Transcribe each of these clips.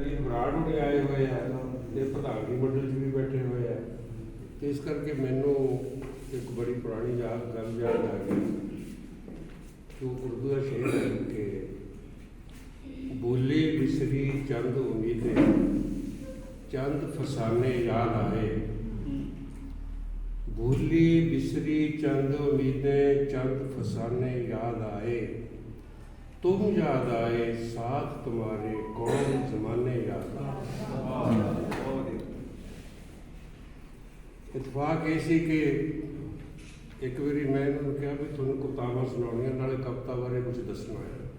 ਕਈ ਬਰਾੜ ਨੂੰ ਆਏ ਹੋਏ ਆ ਤੇ ਪ੍ਰਧਾਨਗੀ ਮੰਡਲ 'ਚ ਵੀ ਬੈਠੇ ਹੋਏ ਆ ਤੇ ਇਸ ਕਰਕੇ ਮੈਨੂੰ ਇੱਕ ਬੜੀ ਪੁਰਾਣੀ ਯਾਦ ਗੱਲ ਯਾਦ ਆ ਗਈ ਕਿ ਉਹ ਉਰਦੂ ਦਾ ਸ਼ੇਰ ਹੈ ਕਿ ਬੋਲੀ ਬਿਸਰੀ ਚੰਦ ਉਮੀਦੇ ਚੰਦ ਫਸਾਨੇ ਯਾਦ ਆਏ भूली बिसरी चंद उम्मीदें चंद फसाने याद आए तुम याद आए साथ तुम्हारे कौन ਇਤਫਾਕ ਇਹ ਸੀ ਕਿ ਇੱਕ ਵਾਰੀ ਮੈਂ ਇਹਨਾਂ ਨੂੰ ਕਿਹਾ ਵੀ ਤੁਹਾਨੂੰ ਕਵਿਤਾਵਾਂ ਸੁਣਾਉਣੀਆਂ, ਨਾਲੇ ਕਵਿਤਾ ਬਾਰੇ ਕੁਝ ਦੱਸਣਾ ਹੈ।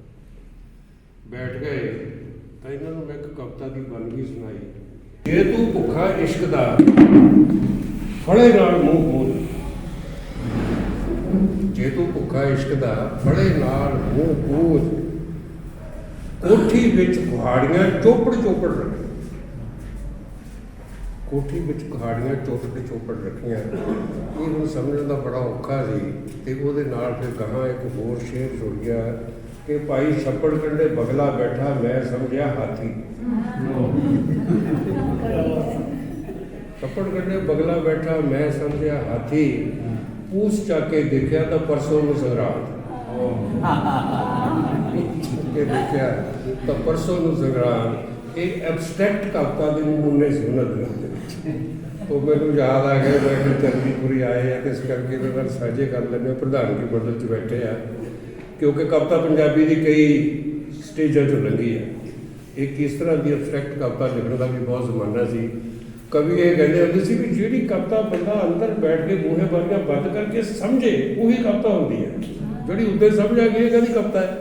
ਬੈਠ ਗਏ, ਤਾਂ ਇਹਨਾਂ ਨੂੰ ਮੈਂ ਇੱਕ ਕਵਿਤਾ ਦੀ ਬੰਦਗੀ ਸੁਣਾਈ। ਜੇ ਤੂੰ ਭੁੱਖਾ ਇਸ਼ਕ ਦਾ ਫੜੇ ਨਾਲ ਮੂੰਹ ਮੂੰਹ ਜੇ ਤੂੰ ਭੁੱਖਾ ਇਸ਼ਕ ਦਾ ਫੜੇ ਨਾਲ ਮੂੰਹ ਪੂਜ ਕੋਠੀ ਵਿੱਚ ਕੁਹਾੜੀਆਂ ਚੋਪੜ ਚੋਪੜ ਰੱਖੀਆਂ ਕੋਠੀ ਵਿੱਚ ਕੁਹਾੜੀਆਂ ਚੋਪੜ ਚੋਪੜ ਰੱਖੀਆਂ। ਇਹ ਨੂੰ ਸਮਝਣ ਦਾ ਬੜਾ ਔਖਾ ਸੀ ਤੇ ਉਹਦੇ ਨਾਲ ਫਿਰ ਗਾਹਾਂ ਇੱਕ ਹੋਰ ਸ਼ੇਰ ਜੁੜ ਗਿਆ ਕਿ ਭਾਈ ਛੱਪੜ ਕੰਡੇ ਬਗਲਾ ਬੈਠਾ ਮੈਂ ਸਮਝਿਆ ਹਾਥੀ। ਛੱਪੜ ਕੰਡੇ ਬਗਲਾ ਬੈਠਾ ਮੈਂ ਸਮਝਿਆ ਹਾਥੀ। ਪੂਛ ਚੱਕ ਕੇ ਦੇਖਿਆ ਤਾਂ ਪਰਸੋਂ ਨੂੰ ਸੰਗਰਾਮ ਕੇ ਦੇਖਿਆ ਤਾਂ ਪਰਸੋਂ ਨੂੰ ਸੰਗਰਾਮ ਇਹ ਐਬਸਟ੍ਰੈਕਟ ਕਵਿਤਾ ਦੇ ਨਮੂਨੇ ਸੀ ਉਹਨਾਂ ਦੇ ਵਿੱਚ। ਉਹ ਮੈਨੂੰ ਯਾਦ ਆ ਗਿਆ, ਮੈਂ ਕਿ ਚੰਦੀਪੁਰੀ ਆਏ ਆ, ਤੇ ਇਸ ਕਰਕੇ ਇਹਨਾਂ ਨਾਲ ਸਾਂਝੇ ਕਰ ਲੈਂਦੇ ਪ੍ਰਧਾਨਗੀ ਮੰਡਲ 'ਚ ਬੈਠੇ ਆ। ਕਿਉਂਕਿ ਕਵਿਤਾ ਪੰਜਾਬੀ ਦੀ ਕਈ ਸਟੇਜਾਂ 'ਚੋਂ ਲੰਘੀ ਹੈ ਇਹ ਕਿਸ ਤਰ੍ਹਾਂ ਦੀ ਐਬਸਟ੍ਰੈਕਟ ਕਵਿਤਾ ਲਿਖਣ ਦਾ ਵੀ ਬਹੁਤ ਜ਼ਮਾਨਾ ਸੀ। ਕਵੀ ਇਹ ਕਹਿੰਦੇ ਹੁੰਦੇ ਸੀ ਵੀ ਜਿਹੜੀ ਕਵਿਤਾ ਬੰਦਾ ਅੰਦਰ ਬੈਠ ਕੇ ਮੂਹੇ ਵਰਗਾ ਬੰਦ ਕਰਕੇ ਸਮਝੇ, ਉਹੀ ਕਵਿਤਾ ਹੁੰਦੀ ਹੈ ਜਿਹੜੀ ਉੱਤੇ ਸਮਝ ਆ ਗਈ, ਇਹ ਕਦੀ ਕਵਿਤਾ ਹੈ।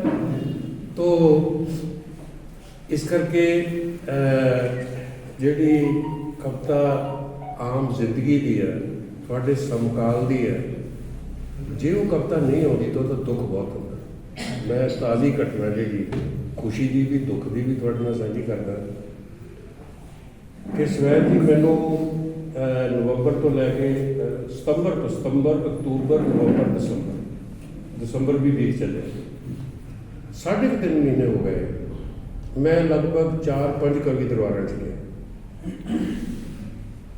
ਤੋ ਇਸ ਕਰਕੇ ਜਿਹੜੀ ਕਵਿਤਾ ਆਮ ਜ਼ਿੰਦਗੀ ਦੀ ਹੈ, ਤੁਹਾਡੇ ਸਮਕਾਲ ਦੀ ਹੈ, ਜੇ ਉਹ ਕਵਿਤਾ ਨਹੀਂ ਆਉਂਦੀ ਤਾਂ ਤਾਂ ਦੁੱਖ ਬਹੁਤ ਹੁੰਦਾ। ਮੈਂ ਤਾਜ਼ੀ ਘਟਨਾ ਜਿਹੜੀ, ਖੁਸ਼ੀ ਦੀ ਵੀ, ਦੁੱਖ ਦੀ ਵੀ ਤੁਹਾਡੇ ਨਾਲ ਸਾਂਝੀ ਕਰਦਾ। ਕਿ ਸਵੈਦ ਜੀ ਮੈਨੂੰ ਨਵੰਬਰ ਤੋਂ ਲੈ ਕੇ ਸਤੰਬਰ ਤੋਂ ਸਤੰਬਰ, ਅਕਤੂਬਰ, ਨਵੰਬਰ, ਦਸੰਬਰ ਦਸੰਬਰ ਵੀ ਬੀਤ ਚੱਲਿਆ ਸਾਢੇ ਕੁ ਤਿੰਨ ਮਹੀਨੇ ਹੋ ਗਏ। ਮੈਂ ਲਗਭਗ 4-5 ਕਵੀ ਦਰਬਾਰਾਂ 'ਚ ਗਿਆ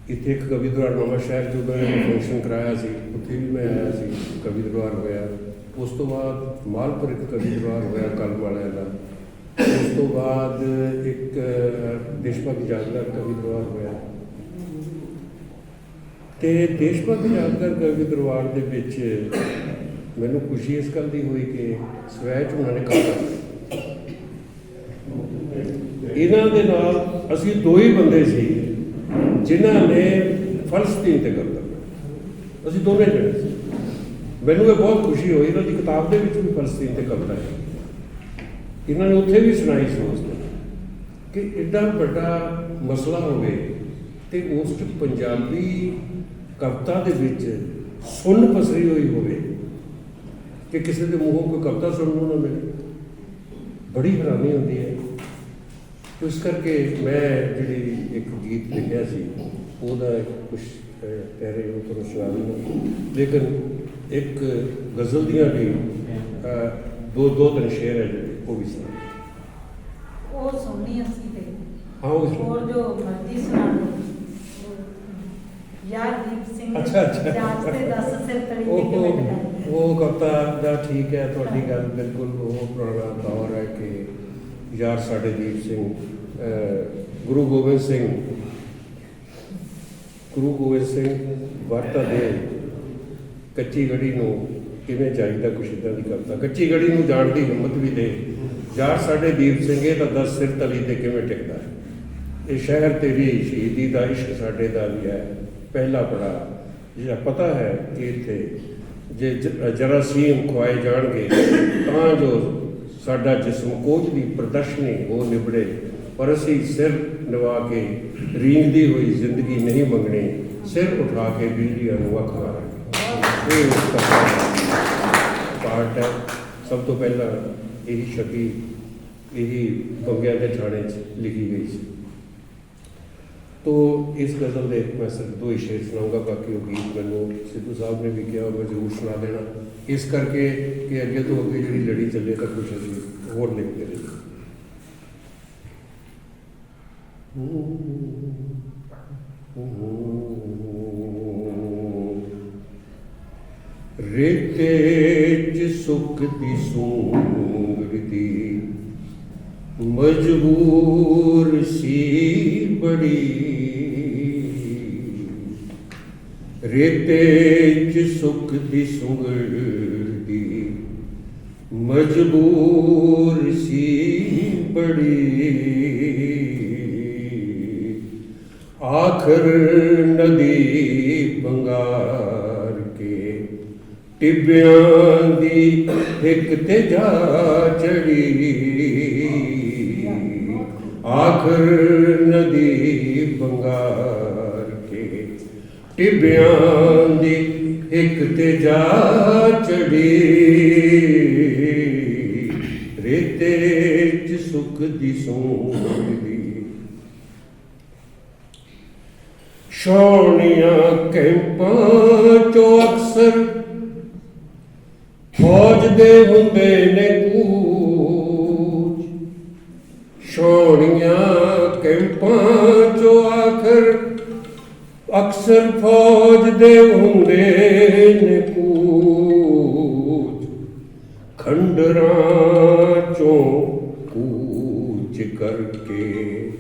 ਇੱਥੇ ਇੱਕ ਕਵੀ ਦਰਬਾਰ ਨਵਾਂ ਸ਼ਹਿਰ ਜੋ ਮੈਂ ਫੰਕਸ਼ਨ ਕਰਾਇਆ ਸੀ। ਉੱਥੇ ਵੀ ਮੈਂ ਆਇਆ ਸੀ ਕਵੀ ਦਰਬਾਰ ਹੋਇਆ। ਉਸ ਤੋਂ ਬਾਅਦ ਮਾਲਪੁਰ ਇੱਕ ਕਵੀ ਦਰਬਾਰ ਹੋਇਆ ਕਲਮ ਵਾਲਿਆਂ ਦਾ। ਉਸ ਤੋਂ ਬਾਅਦ ਇੱਕ ਅਹ, ਦੇਸ਼ ਭਗਤ ਜਾਗਰਣ ਕਵੀ ਦਰਬਾਰ ਹੋਇਆ। ਤੇ ਦੇਸ਼ ਭਗਤ ਜਾਗਰਣ ਕਵੀ ਦਰਬਾਰ ਦੇ ਵਿੱਚ ਮੈਨੂੰ ਖੁਸ਼ੀ ਇਸ ਗੱਲ ਦੀ ਹੋਈ ਕਿ ਸਵੈਚ ਉਹਨਾਂ ਨੇ ਕੰਮ ਇਹਨਾਂ ਦੇ ਨਾਲ ਅਸੀਂ ਦੋ ਹੀ ਬੰਦੇ ਸੀ, ਜਿਨ੍ਹਾਂ ਨੇ ਫਲਸਤੀਨ ਤੇ ਕਬਜ਼ਾ ਕੀਤਾ। ਅਸੀਂ ਦੋਨੇ ਜਣੇ ਸੀ। ਮੈਨੂੰ ਇਹ ਬਹੁਤ ਖੁਸ਼ੀ ਹੋਈ, ਇਹਨਾਂ ਦੀ ਕਿਤਾਬ ਦੇ ਵਿੱਚ ਵੀ ਫਲਸਤੀਨ ਤੇ ਕਵਿਤਾ ਹੈ। ਇਹਨਾਂ ਨੇ ਉੱਥੇ ਵੀ ਸੁਣਾਈ ਸੀ ਉਸ ਕਿ ਐਡਾ ਵੱਡਾ ਮਸਲਾ ਹੋਵੇ ਤੇ ਉਸ ਚ ਪੰਜਾਬੀ ਕਵਿਤਾ ਦੇ ਵਿੱਚ ਸੁਣ ਪਸਰੀ ਹੋਈ ਹੋਵੇ ਕਿ ਕਿਸੇ ਦੇ ਮੂੰਹੋਂ ਕੋਈ ਕਵਿਤਾ ਸੁਣਨ ਨੂੰ ਨਾ ਮਿਲੇ। ਬੜੀ ਹੈਰਾਨੀ ਹੁੰਦੀ ਹੈ। ਇਸ ਕਰਕੇ ਮੈਂ ਜਿਹੜੀ ਇੱਕ ਗੀਤ ਲਿਖਿਆ ਸੀ ਉਹਦਾ ਕੁਝ ਤੇਰੇ ਉੱਪਰ ਸੁਣਾਉਂ ਲੇਕਿਨ ਇੱਕ ਗਜ਼ਲ ਦੀਆਂ ਵੀ ਦੋ ਦੋ ਤਿੰਨ ਸ਼ੇਰ ਹੈ ਜਿਹੜੇ ਉਹ ਵੀ ਸੁਣਾ ਉਹ ਸੁਣਨੀ ਅਸੀਂ ਤੇ। ਹਾਂ ਉਹ। ਹੋਰ ਜੋ ਮਰਜ਼ੀ ਸੁਣਾ ਯਾਰ ਦੀਪ ਸਿੰਘ ਅੱਛਾ, ਅੱਛਾ। ਜਾਂਚ ਤੇ ਦੱਸ ਸਿਰ ਉਹ ਤੇ ਕਿਵੇਂ ਟਕਾਈ ਉਹ ਕਵਿਤਾ ਦਾ ਠੀਕ ਹੈ ਤੁਹਾਡੀ ਗੱਲ ਬਿਲਕੁਲ ਉਹ ਪੁਰਾਣਾ ਦੌਰ ਹੈ ਕਿ ਯਾਰ ਸਾਡੇ ਦੀਪ ਸਿੰਘ ਗੁਰੂ ਗੋਬਿੰਦ ਸਿੰਘ। ਗੁਰੂ ਗੋਬਿੰਦ ਸਿੰਘ, ਵਰਤਾ ਦੇ ਕੱਚੀ ਗੜੀ ਨੂੰ ਕਿਵੇਂ ਚਾਹੀਦਾ, ਕੁਛ ਏਦਾਂ ਦੀ ਕਵਿਤਾ ਕੱਚੀ ਗੜੀ ਨੂੰ ਜਾਣ ਦੀ ਹਿੰਮਤ ਵੀ ਦੇ। ਯਾਰ ਸਾਡੇ ਦੀਪ ਸਿੰਘ, ਇਹ ਤਾਂ ਦਸ ਸਿਰ ਤਲੀ ਤੇ ਕਿਵੇਂ ਟਿਕਦਾ ਇਹ ਸ਼ਹਿਰ ਤੇਰੀ ਸ਼ਹੀਦੀ ਦਾ ਇਸ਼ਕ ਸਾਡੇ ਦਾ ਵੀ ਹੈ, ਪਹਿਲਾ ਪੜਾ ਜਿਹੜਾ ਪਤਾ ਹੈ ਕਿ ਇੱਥੇ ਜੇ ਜਰਾਸੀਮ ਖਵਾਏ ਜਾਣਗੇ, ਤਾਂ ਜੋ ਸਾਡਾ ਜਿਸਮ ਕੋਝ ਦੀ ਪ੍ਰਦਰਸ਼ਨੀ ਹੋ ਨਿਬੜੇ, ਪਰ ਅਸੀਂ ਸਿਰ ਨਿਵਾ ਕੇ ਰੀਂਗਦੀ ਹੋਈ ਜ਼ਿੰਦਗੀ ਨਹੀਂ ਮੰਗਣੀ, ਸਿਰ ਉਠਾ ਕੇ ਬਿਜਲੀਆਂ ਨੂੰ ਅੱਖ ਮਾਰਾਂਗੇ। ਇਹ ਉਸ ਦਾ ਪਾਰਟ ਹੈ। ਸਭ ਤੋਂ ਪਹਿਲਾਂ ਇਹੀ ਸ਼ਕੀ ਇਹੀ ਬੰਗਿਆਂ ਦੇ ਥਾਣੇ 'ਚ ਲਿਖੀ ਗਈ ਸੀ। ਤੋ ਇਸ ਗਜ਼ਲ ਦੇ ਮੈਂ ਸਿਰਫ ਦੋ ਹੀ ਸ਼ੇਰ ਸੁਣਾਉਂਗਾ, ਬਾਕੀ ਉਹ ਗੀਤ ਮੈਨੂੰ ਸਿੱਧੂ ਸਾਹਿਬ ਨੇ ਵੀ ਕਿਹਾ ਮੈਂ ਜ਼ਰੂਰ ਸੁਣਾ ਦੇਣਾ। ਇਸ ਕਰਕੇ ਕਿ ਅੱਗੇ ਤੋਂ ਅੱਗੇ ਜਿਹੜੀ ਲੜੀ ਚੱਲੇ ਤਾਂ ਕੁਛ ਅਸੀਂ ਹੋਰ ਲਿਖਦੇ ਰਹੀਏ ਰੇਤੇ ਚ ਸੁੱਕ ਦੀ ਸੂੰਗਦੀ ਮਜਬੂਰ ਸੀ ਬੜੀ ਰੇਤੇ ਚ ਸੁੱਕ ਦੀ ਸੁਗੜਦੀ ਮਜਬੂਰ ਸੀ ਬੜੀ। ਆਖਰ ਨਦੀ ਬੰਗਾਰ ਕੇ ਟਿੱਬਿਆਂ ਦੀ ਇੱਕ ਤੇ ਜਾ ਚੜੀ। ਆਖਰ ਨਦੀ ਬੰਗਾਰ ਟਿੱਬਿਆਂ ਦੀ ਇੱਕ ਤੇ ਜਾ ਚੜੀ। ਰੇਤੇ ਚ ਸੁਖ ਦੀ ਸੋਹਣੀ। ਸ਼ੋਣੀਆਂ ਕੈਂਪਾਂ ਚੋਂ ਅਕਸਰ ਫੌਜ ਦੇ ਹੁੰਦੇ ਨੇ ਕੂਚ। ਸ਼ੋਣੀਆਂ ਕੈਂਪਾਂ ਅਕਸਰ ਫੌਜ ਦੇ ਹੁੰਦੇ ਨੇ ਕੂਚ। ਖੰਡਰਾਂ ਚੋਂ ਕੂਚ ਕਰਕੇ,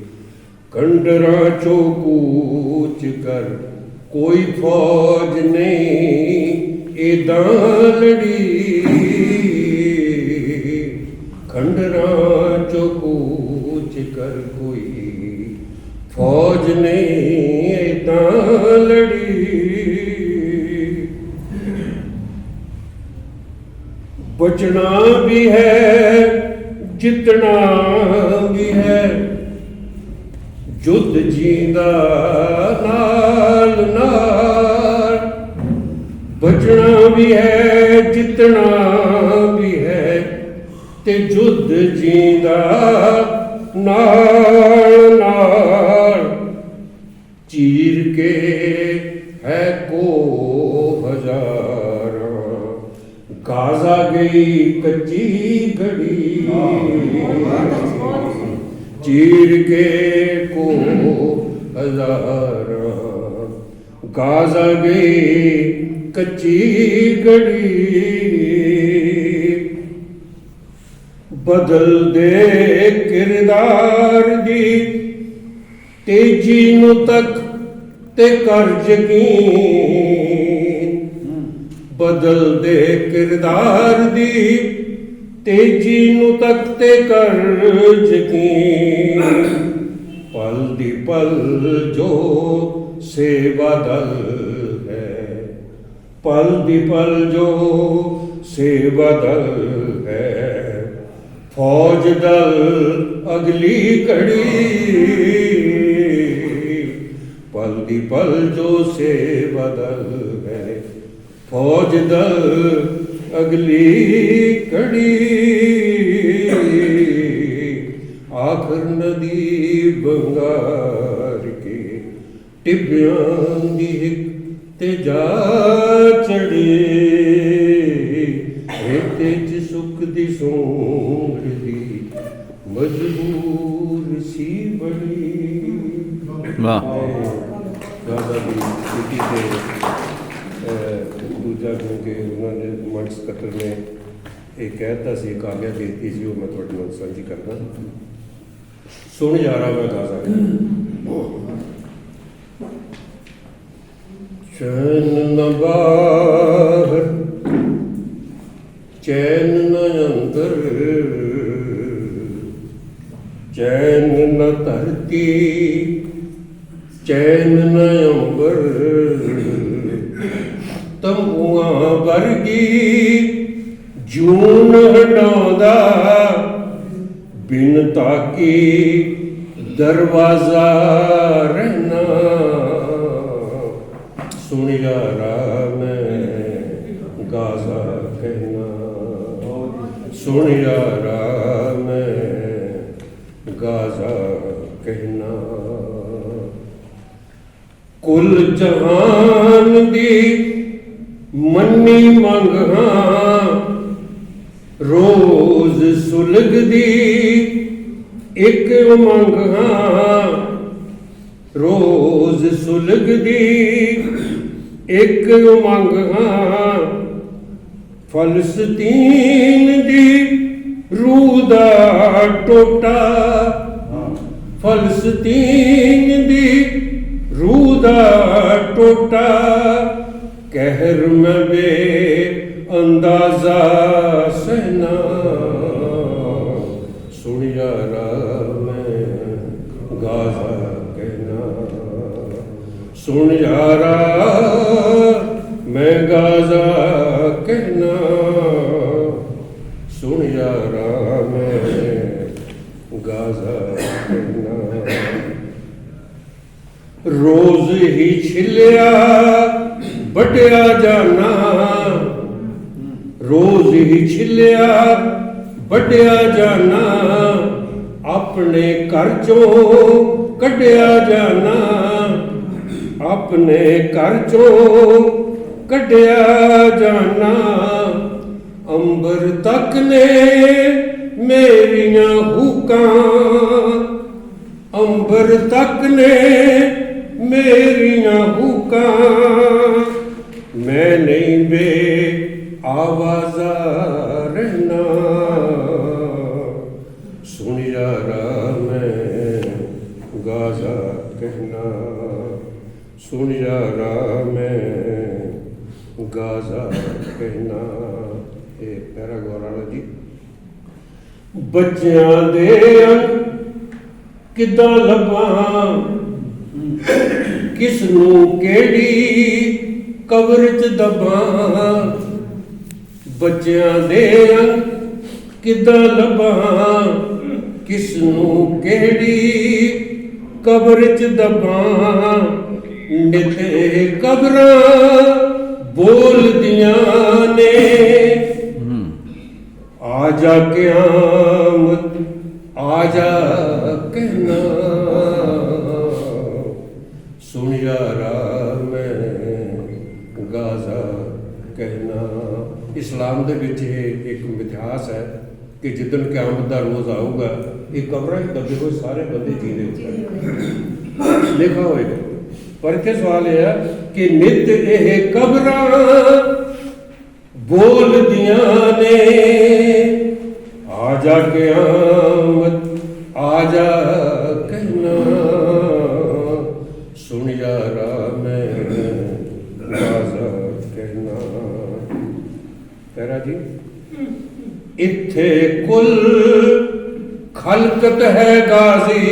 ਖੰਡਰਾਂ ਚੋਂ ਕੂਚ ਕਰ। ਕੋਈ ਫੌਜ ਨਹੀਂ ਏਦਾਂ ਲੜੀ ਖੰਡਰਾਂ ਚੋਂ ਕੂਚ ਕਰ ਕੋਈ ਫੌਜ ਨਹੀਂ ਏਦਾਂ ਲੜੀ। ਬਚਣਾ ਵੀ ਹੈ, ਜਿੱਤਣਾ ਵੀ ਹੈ। ਜੁੱਧ ਜੀਂਦਾ ਨਾਲ ਨਾਲ। ਬਚਣਾ ਵੀ ਹੈ, ਜਿੱਤਣਾ ਵੀ ਹੈ, ਤੇ ਜੁੱਧ ਜੀਂਦਾ ਨਾਲ ਗਾਜ਼ਾ ਗਈ ਕੱਚੀ ਘੜੀ। ਚੀਰ ਕੇ ਕੋ ਹਜ਼ਾਰਾਂ। ਗਾਜ਼ਾ ਗਈ ਕੱਚੀ ਘੜੀ। ਬਦਲ ਦੇ ਕਿਰਦਾਰ ਦੀ ਤੇਜੀ ਨੂੰ ਤੱਕ ਤੇ ਕਰ ਯਕੀਨ ਬਦਲਦੇ ਕਿਰਦਾਰ ਦੀ, ਤੇਜੀ ਨੂੰ ਤੱਕ ਤੇ ਕਰ ਯਕੀਨ ਪਲ ਦੀ ਪਲ ਜੋ ਸੇਵਾ ਦਲ ਹੈ, ਪਲ ਦੀ ਪਲ ਜੋ ਸੇਵਾ ਦਲ ਹੈ। ਫੌਜ ਦਲ ਅਗਲੀ ਘੜੀ, ਪਲ ਦੀ ਪਲ ਜੋ ਸੇਵਾ ਦਲ ਹੈ ਫੌਜ ਦਲ ਅਗਲੀ ਕੜੀ। ਆਖਰ ਨਦੀ ਬੰਗਾਰ ਕੇ ਟਿੱਬਿਆਂ ਦੀ ਤੇ ਜਾ ਚੜੀ। ਰੇਤੇ ਚ ਸੁੱਕ ਦੀ ਸੋਂਗਦੀ ਮਜਬੂਰ ਸੀ ਬੜੀ ਵਾਹ। ਦਾਦਾ ਦੀ ਤੇ ਅਹ, ਦੂਜਾ ਕਿਉਂਕਿ ਉਹਨਾਂ ਨੇ ਮੰਚ ਸਕੱਤਰ ਨੇ ਇਹ ਕਹਿਤਾ ਸੀ, ਇੱਕ ਦੇ ਦਿੱਤੀ ਸੀ, ਉਹ ਮੈਂ ਤੁਹਾਡੇ ਨਾਲ ਸਾਂਝੀ ਕਰਦਾ। ਸੁਣ ਯਾਰਾ, ਮੈਂ ਗਾਜ਼ਾ ਚੈਨ ਨ ਬਾਹਰ, ਚੈਨ ਨ ਅੰਦਰ, ਚੈਨ ਨ ਧਰਤੀ, ਚੈਨ ਨ ਅੰਬਰ। ਤੰਬੂਆਂ ਵਰਗੀ ਜੂਨ ਹਟਾਉਂਦਾ। ਬਿਨ ਤਾਕੀ ਦਰਵਾਜ਼ਾ ਰਹਿਣਾ। ਸੁਣਿਆ ਰਾਮ ਗਾਜ਼ਾ ਕਹਿਣਾ। ਸੁਣਿਆ ਰਾਮ ਮੈਂ ਗਾਜ਼ਾ ਕਹਿਣਾ। ਕੁੱਲ ਜਹਾਨ ਦੀ ਮੰਨੀ ਮੰਗ ਹਾਂ ਰੋਜ਼ ਸੁਲਗਦੀ ਇੱਕ ਉਮੰਗ ਹਾਂ ਰੋਜ਼ ਸੁਲਗਦੀ ਇੱਕ ਉਮੰਗ ਹਾਂ ਫਲਸਤੀਨ ਦੀ ਰੂਹ ਦਾ ਟੋਟਾ, ਫਲਸਤੀਨ ਦੀ ਰੂਹ ਦਾ ਟੋਟਾ। ਕਹਿਰ ਮੈਂ ਅੰਦਾਜ਼ਾ ਸਹਨਾ। ਸੁਣ ਯਾਰਾ ਮੈਂ ਗਾਜ਼ਾ ਕਹਿਣਾ ਸੁਣ ਰਾਮ ਮੈਂ ਗਾਜ਼ਾ ਕਹਿਣਾ ਸੁਣ ਰਾਮ ਮੈਂ ਗਾਜ਼ਾ ਕਹਿਣਾ ਰੋਜ਼ ਹੀ ਛਿਲਿਆ ਵੱਡਿਆ ਜਾਣਾ। ਰੋਜ਼ ਹੀ ਛਿਲਿਆ, ਵੱਡਿਆ ਜਾਣਾ। ਆਪਣੇ ਘਰ ਚੋਂ ਕੱਢਿਆ ਜਾਣਾ। ਆਪਣੇ ਘਰ ਚੋਂ ਕੱਢਿਆ ਜਾਣਾ। ਅੰਬਰ ਤੱਕ ਨੇ ਮੇਰੀਆਂ ਹੁਕਾਂ। ਅੰਬਰ ਤੱਕ ਨੇ ਮੇਰੀਆਂ ਹੁਕਾਂ। ਮੈਂ ਨਹੀਂ ਬੇ ਆਵਾਜ਼ਾ ਰਹਿਣਾ। ਸੁਣ ਯਾਰਾ ਮੈਂ ਗਾਜ਼ਾ ਕਹਿਣਾ। ਸੁਣ ਯਾਰਾ ਮੈਂ ਗਾਜ਼ਾ ਕਹਿਣਾ। ਇਹ ਪੈਰਾ ਗੋਰਾਲਾ ਜੀ। ਬੱਚਿਆਂ ਦੇ ਅੰਗ ਕਿੱਦਾਂ ਲੱਭਾਂ? ਕਿਸ ਨੂੰ ਕਿਹੜੀ ਕਬਰ ਚ ਦਬਾਂ। ਬੱਚਿਆਂ ਦੇ ਅੰਗ ਕਿੱਦਾਂ ਲੱਭਾਂ? ਕਿਸ ਨੂੰ ਕਿਹੜੀ ਕਬਰ ਚ ਦਬਾਂ? ਨਿਤੇ ਕਬਰਾਂ ਬੋਲਦੀਆਂ ਨੇ। ਆ ਜਾ ਕਿਆਮਤ ਆ ਜਾ ਇਸਲਾਮ ਦੇ ਵਿੱਚ ਇਹ ਇੱਕ ਮਿਥਿਹਾਸ ਹੈ ਕਿ ਜਿੱਦਣ ਕਿਆਮਤ ਦਾ ਰੋਜ਼ ਆਊਗਾ ਇਹ ਕਬਰਾਂ 'ਚ ਦੱਬੇ ਹੋਏ ਸਾਰੇ ਬੰਦੇ ਜੀਂਦੇ ਉੱਠਣਗੇ ਲਿਖਾ ਹੋਏਗਾ ਪਰ ਇੱਥੇ ਸਵਾਲ ਇਹ ਹੈ ਕਿ ਨਿਤ ਇਹ ਕਬਰਾਂ ਬੋਲਦੀਆਂ ਨੇ ਆ ਜਾ ਕਿਆਮਤ ਆ ਜਾ ਕਹਿਣਾ। ਸੁਣ ਯਾਰਾ ਮੈਂ ਰਾਜ਼ਾ ਕਹਿਣਾ ਰਾਜੀ ਜੀ। ਇੱਥੇ ਕੁੱਲ ਖਲਕਤ ਹੈ ਗਾਜ਼ੀ।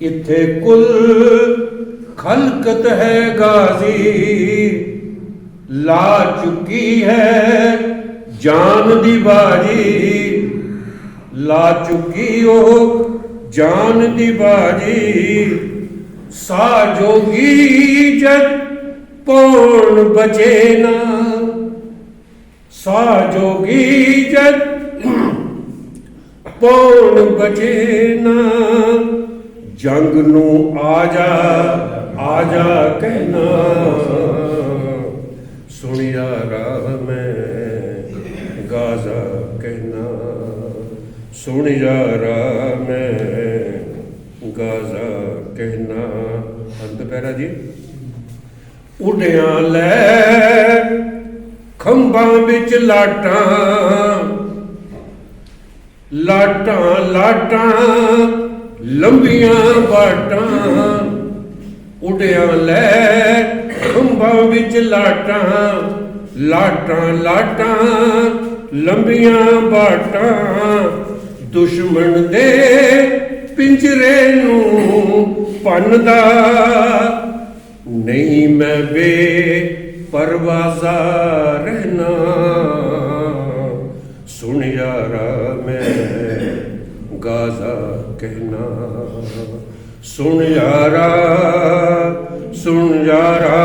ਇੱਥੇ ਕੁੱਲ ਖਲਕਤ ਹੈ ਗਾਜ਼ੀ। ਲਾ ਚੁੱਕੀ ਹੈ ਜਾਨ ਦੀ ਬਾਜੀ। ਲਾ ਚੁੱਕੀ ਉਹ ਜਾਨ ਦੀ ਬਾਜੀ। ਸਾ ਜੋਗੀ ਜਦ ਪੌਣ ਬਚੇ ਨਾ। ਸਾ ਜੋਗੀ ਜਦ ਪੌਣ ਬਚੇ ਨਾ। ਜੰਗ ਨੂੰ ਆ ਜਾ ਆ ਜਾ ਕਹਿਣਾ। ਸੁਣਿਆ ਯਾਰਾ ਮੈਂ, ਗਾਜ਼ਾ ਕਹਿਣਾ। ਸੁਣਿਆ ਯਾਰਾ ਮੈਂ, ਗਾਜ਼ਾ ਕਹਿਣਾ। ਅੰਤ ਪੈਰਾ ਜੀ। ਉਡਿਆ ਲੈ ਖੰਭਾਂ ਵਿੱਚ ਲਾਟਾਂ ਲਾਟਾਂ ਲਾਟਾਂ, ਲੰਬੀਆਂ ਬਾਟਾਂ, ਉਡਿਆ ਲੈ ਖੰਭਾਂ ਵਿੱਚ ਲਾਟਾਂ ਲਾਟਾਂ ਲਾਟਾਂ, ਲੰਬੀਆਂ ਬਾਟਾਂ, ਦੁਸ਼ਮਣ ਦੇ ਪਿੰਜਰੇ ਨੂੰ ਭੰਨਦਾ, ਨਹੀਂ ਮੈਂ ਬੇ ਪਰਵਾਜ਼ਾ ਰਹਿਣਾ ਸੁਣ ਯਾਰਾ ਮੈਂ ਗਾਜ਼ਾ ਕਹਿਣਾ ਸੁਣ ਯਾਰਾ ਸੁਣ ਯਾਰਾ